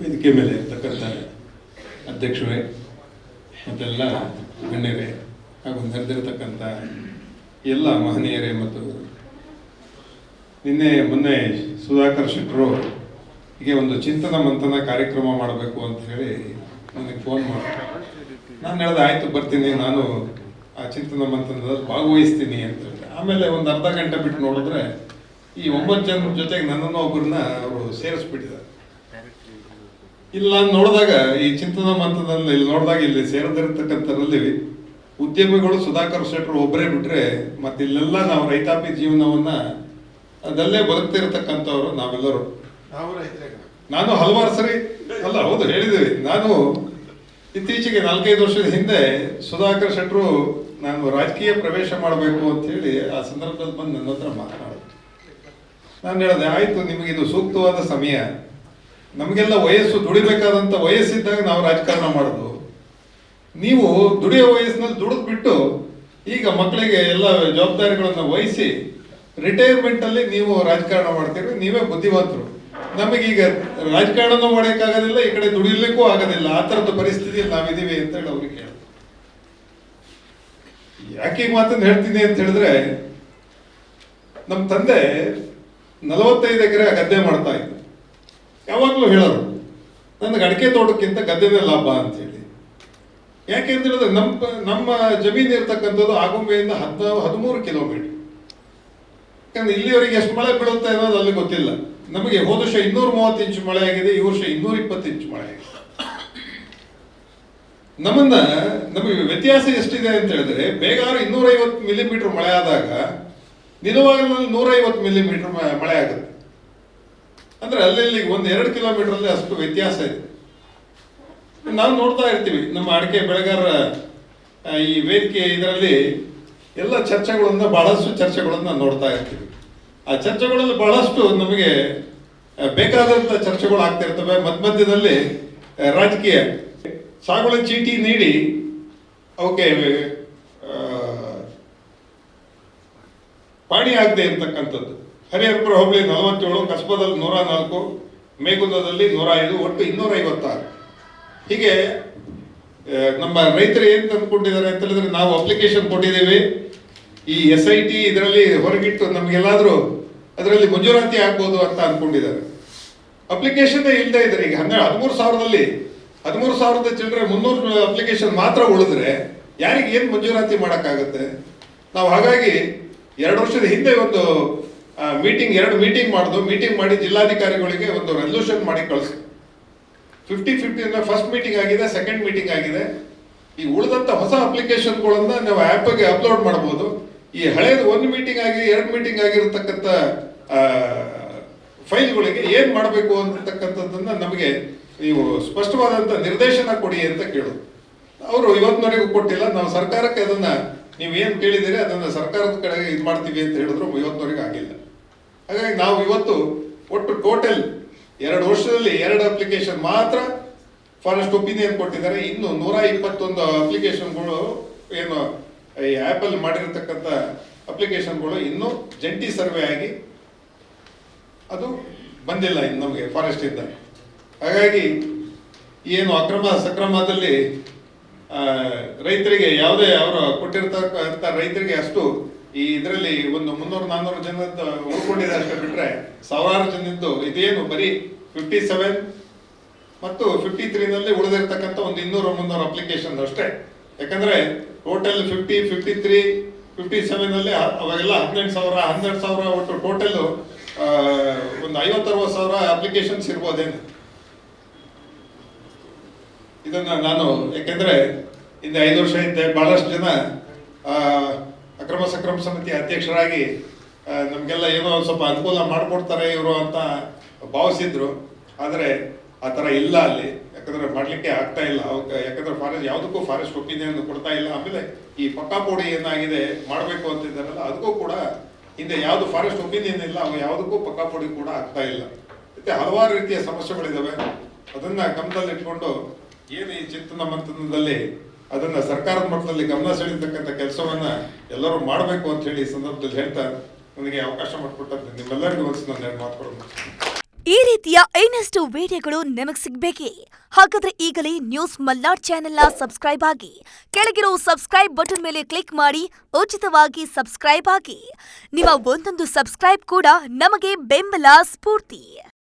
ವೇದಿಕೆ ಮೇಲೆ ಇರ್ತಕ್ಕಂಥ ಅಧ್ಯಕ್ಷರೇ, ಮತ್ತೆಲ್ಲ ಗಣ್ಯರೇ ಹಾಗೂ ನೆರೆದಿರತಕ್ಕಂಥ ಎಲ್ಲ ಮಹನೀಯರೇ ಮತ್ತು ನಿನ್ನೆ ಮೊನ್ನೆ ಸುಧಾಕರ್ ಶೆಟ್ಟರು ಹೀಗೆ ಒಂದು ಚಿಂತನ ಮಂಥನ ಕಾರ್ಯಕ್ರಮ ಮಾಡಬೇಕು ಅಂತ ಹೇಳಿ ನನಗೆ ಫೋನ್ ಮಾಡಿ ನಾನು ಹೇಳ್ದೆ, ಆಯಿತು, ಬರ್ತೀನಿ. ನಾನು ಆ ಚಿಂತನ ಮಂಥನದಲ್ಲಿ ಭಾಗವಹಿಸ್ತೀನಿ ಅಂತ ಹೇಳಿದೆ. ಆಮೇಲೆ ಒಂದು ಅರ್ಧ ಗಂಟೆ ಬಿಟ್ಟು ನೋಡಿದ್ರೆ ಈ ಒಂಬತ್ತು ಜನರ ಜೊತೆಗೆ ನನ್ನನ್ನು ಒಬ್ಬರನ್ನ ಅವರು ಸೇರಿಸ್ಬಿಟ್ಟಿದ್ದಾರೆ. ಇಲ್ಲ ನಾನ್ ನೋಡಿದಾಗ ಈ ಚಿಂತನ ಮಂತ್ರದಲ್ಲಿ ಇಲ್ಲಿ ನೋಡಿದಾಗ ಇಲ್ಲಿ ಸೇರದಿರ್ತಕ್ಕಂಥರಲ್ಲಿ ಉದ್ಯಮಿಗಳು ಸುಧಾಕರ್ ಶೆಟ್ಟರು ಒಬ್ಬರೇ ಬಿಟ್ಟರೆ ಮತ್ತೆ ಇಲ್ಲೆಲ್ಲ ನಾವು ರೈತಾಪಿ ಜೀವನವನ್ನ ಅದಲ್ಲೇ ಬದುಕ್ತಿರತಕ್ಕಂಥವ್ರು ನಾವೆಲ್ಲರೂ. ನಾನು ಹಲವಾರು ಸರಿ ಅಲ್ಲ ಹೌದು ಹೇಳಿದ್ದೀವಿ. ನಾನು ಇತ್ತೀಚೆಗೆ ನಾಲ್ಕೈದು ವರ್ಷದ ಹಿಂದೆ ಸುಧಾಕರ್ ಶೆಟ್ಟರು ನಾನು ರಾಜಕೀಯ ಪ್ರವೇಶ ಮಾಡಬೇಕು ಅಂತ ಹೇಳಿ ಆ ಸಂದರ್ಭದಲ್ಲಿ ಬಂದು ನನ್ನ ಹತ್ರ ಮಾತನಾಡೋದು ನಾನು ಹೇಳಿದೆ ಆಯಿತು ನಿಮಗಿದು ಇದು ಸೂಕ್ತವಾದ ಸಮಯ. ನಮಗೆಲ್ಲ ವಯಸ್ಸು ದುಡಿಬೇಕಾದಂತ ವಯಸ್ಸಿದ್ದಾಗ ನಾವು ರಾಜಕಾರಣ ಮಾಡೋದು. ನೀವು ದುಡಿಯೋ ವಯಸ್ಸಿನಲ್ಲಿ ದುಡಿದು ಬಿಟ್ಟು ಈಗ ಮಕ್ಕಳಿಗೆ ಎಲ್ಲ ಜವಾಬ್ದಾರಿಗಳನ್ನು ವಹಿಸಿ ರಿಟೈರ್ಮೆಂಟ್ ಅಲ್ಲಿ ನೀವು ರಾಜಕಾರಣ ಮಾಡ್ತೀರಿ ನೀವೇ ಬುದ್ಧಿವಂತರು. ನಮಗೀಗ ರಾಜಕಾರಣನೂ ಮಾಡೋಕ್ಕಾಗೋದಿಲ್ಲ ಈ ಕಡೆ ದುಡಿಲಿಕ್ಕೂ ಆಗೋದಿಲ್ಲ. ಆ ಥರದ ಪರಿಸ್ಥಿತಿಯಲ್ಲಿ ನಾವಿದ್ದೀವಿ ಅಂತ ಹೇಳಿ ಅವ್ರಿಗೆ ಹೇಳ್ತಾರೆ ಯಾಕೆ ಮಾತನ್ನು ಹೇಳ್ತೀನಿ ಅಂತ ಹೇಳಿದ್ರೆ, ನಮ್ಮ ತಂದೆ ನಲವತ್ತೈದು ಎಕರೆ ಗದ್ದೆ ಮಾಡ್ತಾ ಇದ್ದ ಯಾವಾಗಲೂ ಹೇಳೋರು ನನಗೆ ಅಡಿಕೆ ತೋಟಕ್ಕಿಂತ ಗದ್ದೆನೇ ಲಾಭ ಅಂತ ಹೇಳಿ ಯಾಕೆ ಅಂತ ಹೇಳಿದ್ರೆ ನಮ್ಮ ನಮ್ಮ ಜಮೀನು ಇರ್ತಕ್ಕಂಥದ್ದು ಆಗುಂಬೆಯಿಂದ ಹದ್ ಹದಿಮೂರು ಕಿಲೋಮೀಟರ್. ಯಾಕಂದ್ರೆ ಇಲ್ಲಿವರೆಗೆ ಎಷ್ಟು ಮಳೆ ಬೀಳುತ್ತೆ ಅನ್ನೋದು ಅಲ್ಲಿ ಗೊತ್ತಿಲ್ಲ. ನಮಗೆ ಹೋದ ವರ್ಷ ಇನ್ನೂರ ಮೂವತ್ತು ಇಂಚು ಮಳೆ ಆಗಿದೆ, ಈ ವರ್ಷ ಇನ್ನೂರ ಇಪ್ಪತ್ತು ಇಂಚು ಮಳೆ ಆಗಿದೆ. ನಮ್ಮನ್ನ, ನಮಗೆ ವ್ಯತ್ಯಾಸ ಎಷ್ಟಿದೆ ಅಂತ ಹೇಳಿದ್ರೆ, ಬೇಗಾರು ಇನ್ನೂರೈವತ್ತು ಮಿಲಿಮೀಟರ್ ಮಳೆ ಆದಾಗ ನಿಲುವಾಗಲಲ್ಲಿ ನೂರೈವತ್ತು ಮಿಲಿಮೀಟರ್ ಮಳೆ ಆಗುತ್ತೆ. ಅಂದ್ರೆ ಅಲ್ಲಿ ಒಂದು ಎರಡು ಕಿಲೋಮೀಟರ್ ಅಲ್ಲಿ ಅಷ್ಟು ವ್ಯತ್ಯಾಸ ಇದೆ. ನಾವು ನೋಡ್ತಾ ಇರ್ತೀವಿ ನಮ್ಮ ಅಡಿಕೆ ಬೆಳೆಗಾರರ ಈ ವೇದಿಕೆ ಇದರಲ್ಲಿ ಎಲ್ಲ ಚರ್ಚೆಗಳನ್ನ ಬಹಳಷ್ಟು ಚರ್ಚೆಗಳನ್ನ ನೋಡ್ತಾ ಇರ್ತೀವಿ. ಆ ಚರ್ಚೆಗಳಲ್ಲಿ ಬಹಳಷ್ಟು ನಮಗೆ ಆ, ಬೇಕಾದಂತ ಚರ್ಚೆಗಳು ಆಗ್ತಿರ್ತವೆ ಮಧ್ಯ ಮಧ್ಯದಲ್ಲಿ ರಾಜಕೀಯ ಸಾಗುವಳಿ ಚೀಟಿ ನೀಡಿ ಅವಕ್ಕೆ ಪಾಣಿ ಆಗದೆ ಇರತಕ್ಕಂಥದ್ದು. ಹರಿಹರಪುರ ಹೋಬಳಿ ನಲವತ್ತೇಳು, ಕಸ್ಬಾದಲ್ಲಿ ನೂರ ನಾಲ್ಕು, ಮೇಗುಂದದಲ್ಲಿ ನೂರ ಐದು, ಒಟ್ಟು ಇನ್ನೂರ ಐವತ್ತಾರು ಹೀಗೆ ನಮ್ಮ ರೈತರು ಏನು ತಂದುಕೊಂಡಿದ್ದಾರೆ ಅಂತ ಹೇಳಿದ್ರೆ ನಾವು ಅಪ್ಲಿಕೇಶನ್ ಕೊಟ್ಟಿದ್ದೀವಿ. ಈ ಎಸ್ ಐ ಟಿ ಇದರಲ್ಲಿ ಹೊರಗಿಟ್ಟು ನಮ್ಗೆಲ್ಲಾದ್ರೂ ಅದರಲ್ಲಿ ಮಂಜೂರಾತಿ ಆಗ್ಬೋದು ಅಂತ ಅಂದ್ಕೊಂಡಿದ್ದಾರೆ ಅಪ್ಲಿಕೇಶನ್ ಇಲ್ಲದೆ ಇದ್ದಾರೆ ಈಗ ಹನ್ನೆರಡು, ಹದಿಮೂರು ಸಾವಿರದಲ್ಲಿ, ಹದಿಮೂರು ಸಾವಿರದ ಚಿಲ್ಲರೆ ಮುನ್ನೂರು ಅಪ್ಲಿಕೇಶನ್ ಮಾತ್ರ ಉಳಿದ್ರೆ ಯಾರಿಗೆ ಏನು ಮಂಜೂರಾತಿ ಮಾಡೋಕ್ಕಾಗತ್ತೆ? ನಾವು ಹಾಗಾಗಿ ಎರಡು ವರ್ಷದ ಹಿಂದೆ ಒಂದು ಮೀಟಿಂಗ್ ಎರಡು ಮೀಟಿಂಗ್ ಮಾಡಿದ್ರು ಮೀಟಿಂಗ್ ಮಾಡಿ ಜಿಲ್ಲಾಧಿಕಾರಿಗಳಿಗೆ ಒಂದು ರೆಸಲ್ಯೂಷನ್ ಮಾಡಿ ಕಳಿಸಿ. ಫಿಫ್ಟಿ ಫಿಫ್ಟಿ ಫಸ್ಟ್ ಮೀಟಿಂಗ್ ಆಗಿದೆ ಸೆಕೆಂಡ್ ಮೀಟಿಂಗ್ ಆಗಿದೆ. ಈ ಉಳಿದಂತ ಹೊಸ ಅಪ್ಲಿಕೇಶನ್ಗಳನ್ನು ನಾವು ಆ್ಯಪ್ಗೆ ಅಪ್ಲೋಡ್ ಮಾಡ್ಬೋದು. ಈ ಹಳೇದು ಒಂದು ಮೀಟಿಂಗ್ ಆಗಿ, ಎರಡು ಮೀಟಿಂಗ್ ಆಗಿರತಕ್ಕಂಥ ಫೈಲ್ಗಳಿಗೆ ಏನು ಮಾಡಬೇಕು ಅಂತಕ್ಕಂಥದ್ದನ್ನು ನಮಗೆ ನೀವು ಸ್ಪಷ್ಟವಾದಂತ ನಿರ್ದೇಶನ ಕೊಡಿ ಅಂತ ಕೇಳು. ಅವರು ಇವತ್ತಿನವರೆಗೂ ಕೊಟ್ಟಿಲ್ಲ, ನಾವು ಸರ್ಕಾರಕ್ಕೆ ಅದನ್ನ, ನೀವು ಏನು ಕೇಳಿದಿರಿ ಅದನ್ನ ಸರ್ಕಾರದ ಕಡೆಗೆ ಇದು ಮಾಡ್ತೀವಿ ಅಂತ ಹೇಳಿದ್ರು, ಇವತ್ತಿನವರೆಗೂ ಆಗಿಲ್ಲ. ಹಾಗಾಗಿ ನಾವು ಇವತ್ತು ಒಟ್ಟು ಟೋಟಲ್ ಎರಡು ವರ್ಷದಲ್ಲಿ ಎರಡು ಅಪ್ಲಿಕೇಶನ್ ಮಾತ್ರ ಫಾರೆಸ್ಟ್ ಒಪಿನಿಯನ್ ಕೊಟ್ಟಿದ್ದಾರೆ. ಇನ್ನು ನೂರ ಇಪ್ಪತ್ತೊಂದು ಅಪ್ಲಿಕೇಶನ್ಗಳು ಏನು, ಈ ಆ್ಯಪಲ್ಲಿ ಮಾಡಿರತಕ್ಕಂಥ ಅಪ್ಲಿಕೇಶನ್ಗಳು ಇನ್ನೂ ಜಂಟಿ ಸರ್ವೆ ಆಗಿ ಅದು ಬಂದಿಲ್ಲ ಇನ್ನು ನಮಗೆ ಫಾರೆಸ್ಟ್ ಇಂದ. ಹಾಗಾಗಿ ಏನು ಅಕ್ರಮ ಸಕ್ರಮದಲ್ಲಿ ರೈತರಿಗೆ ಯಾವುದೇ ಅವರು ಕೊಟ್ಟಿರ್ತಕ್ಕಂಥ ರೈತರಿಗೆ ಅಷ್ಟು ಈ ಇದರಲ್ಲಿ ಒಂದು ಮುನ್ನೂರು, ನಾನ್ನೂರು ಜನ ಉಳ್ಕೊಂಡಿದೆ ಅಷ್ಟೇ ಬಿಟ್ರೆ ಸಾವಿರಾರು ಜನದ್ದು ಇದೇನು? ಬರೀ ಫಿಫ್ಟಿ ಸೆವೆನ್ ಮತ್ತು ಫಿಫ್ಟಿ ತ್ರೀನಲ್ಲಿ ಉಳಿದಿರ್ತಕ್ಕಂಥ ಒಂದು ಇನ್ನೂರು, ಮುನ್ನೂರು ಅಪ್ಲಿಕೇಶನ್ ಅಷ್ಟೇ. ಯಾಕಂದ್ರೆ total fifty fifty three fifty seven ಅಲ್ಲಿ ಅವಾಗೆಲ್ಲ ಹದಿನೆಂಟು ಸಾವಿರ, ಹನ್ನೆರಡು ಸಾವಿರ ಒಟ್ಟು ಟೋಟಲ್ ಒಂದು ಐವತ್ತರವತ್ತು ಸಾವಿರ ಅಪ್ಲಿಕೇಶನ್ಸ್ ಇರ್ಬೋದೇನು? ಇದನ್ನ ನಾನು, ಯಾಕೆಂದ್ರೆ ಹಿಂದೆ ಐದು ವರ್ಷ ಹಿಂದೆ ಬಹಳಷ್ಟು ಜನ ಅಕ್ರಮ ಸಕ್ರಮ ಸಮಿತಿ ಅಧ್ಯಕ್ಷರಾಗಿ ನಮಗೆಲ್ಲ ಏನೋ ಸ್ವಲ್ಪ ಅನುಕೂಲ ಮಾಡಿಕೊಡ್ತಾರೆ ಇವರು ಅಂತ ಭಾವಿಸಿದ್ರು. ಆದರೆ ಆ ಥರ ಇಲ್ಲ ಅಲ್ಲಿ. ಯಾಕಂದ್ರೆ ಮಾಡಲಿಕ್ಕೆ ಆಗ್ತಾ ಇಲ್ಲ. ಯಾಕಂದ್ರೆ ಫಾರೆಸ್ಟ್ ಯಾವುದಕ್ಕೂ ಫಾರೆಸ್ಟ್ ಒಪಿನಿಯನ್ ಕೊಡ್ತಾ ಇಲ್ಲ. ಆಮೇಲೆ ಈ ಪಕ್ಕಾಪೋಡಿ ಏನಾಗಿದೆ, ಮಾಡಬೇಕು ಅಂತಿದ್ದಾರಲ್ಲ ಅದಕ್ಕೂ ಕೂಡ ಹಿಂದೆ ಯಾವುದು ಫಾರೆಸ್ಟ್ ಒಪಿನಿಯನ್ ಇಲ್ಲ, ಅವು ಯಾವುದಕ್ಕೂ ಪಕ್ಕಾಪೋಡಿ ಕೂಡ ಆಗ್ತಾ ಇಲ್ಲ. ಮತ್ತೆ ಹಲವಾರು ರೀತಿಯ ಸಮಸ್ಯೆಗಳಿದ್ದಾವೆ ಅದನ್ನು ಗಮನದಲ್ಲಿ ಇಟ್ಕೊಂಡು ಏನು ಈ ಚಿಂತನ ಮಂಥನದಲ್ಲಿ ಅದನ್ನ ಸರ್ಕಾರದ ಮಟ್ಟದಲ್ಲಿ ಗಮನ ಸೆಳೀತಕ್ಕಂಥ ಕೆಲಸವನ್ನ ಎಲ್ಲರೂ ಮಾಡಬೇಕು ಅಂತ ಹೇಳಿ ಸಂದರ್ಭದಲ್ಲಿ ಹೇಳ್ತಾ ನನಗೆ ಅವಕಾಶ ಮಾಡಿಕೊಟ್ಟಂತೆ. ನಿಮ್ಮೆಲ್ಲರಿಗೂ ಒಂದು ನಾನು ಮಾತು ಕೊಡೋದು ಈ ರೀತಿಯ ಇನ್ನಷ್ಟು ವಿಡಿಯೋಗಳು ನಿಮಗೆ ಸಿಗಬೇಕೇ? ಹಾಗಾದ್ರೆ ಈಗಲೇ ನ್ಯೂಸ್ ಮಲ್ನಾಡ್ ಚಾನೆಲ್ನ ಸಬ್ಸ್ಕ್ರೈಬ್ ಆಗಿ, ಕೆಳಗಿರೋ ಸಬ್ಸ್ಕ್ರೈಬ್ ಬಟನ್ ಮೇಲೆ ಕ್ಲಿಕ್ ಮಾಡಿ, ಉಚಿತವಾಗಿ ಸಬ್ಸ್ಕ್ರೈಬ್ ಆಗಿ. ನಿಮ್ಮ ಒಂದೊಂದು ಸಬ್ಸ್ಕ್ರೈಬ್ ಕೂಡ ನಮಗೆ ಬೆಂಬಲ ಸ್ಫೂರ್ತಿ.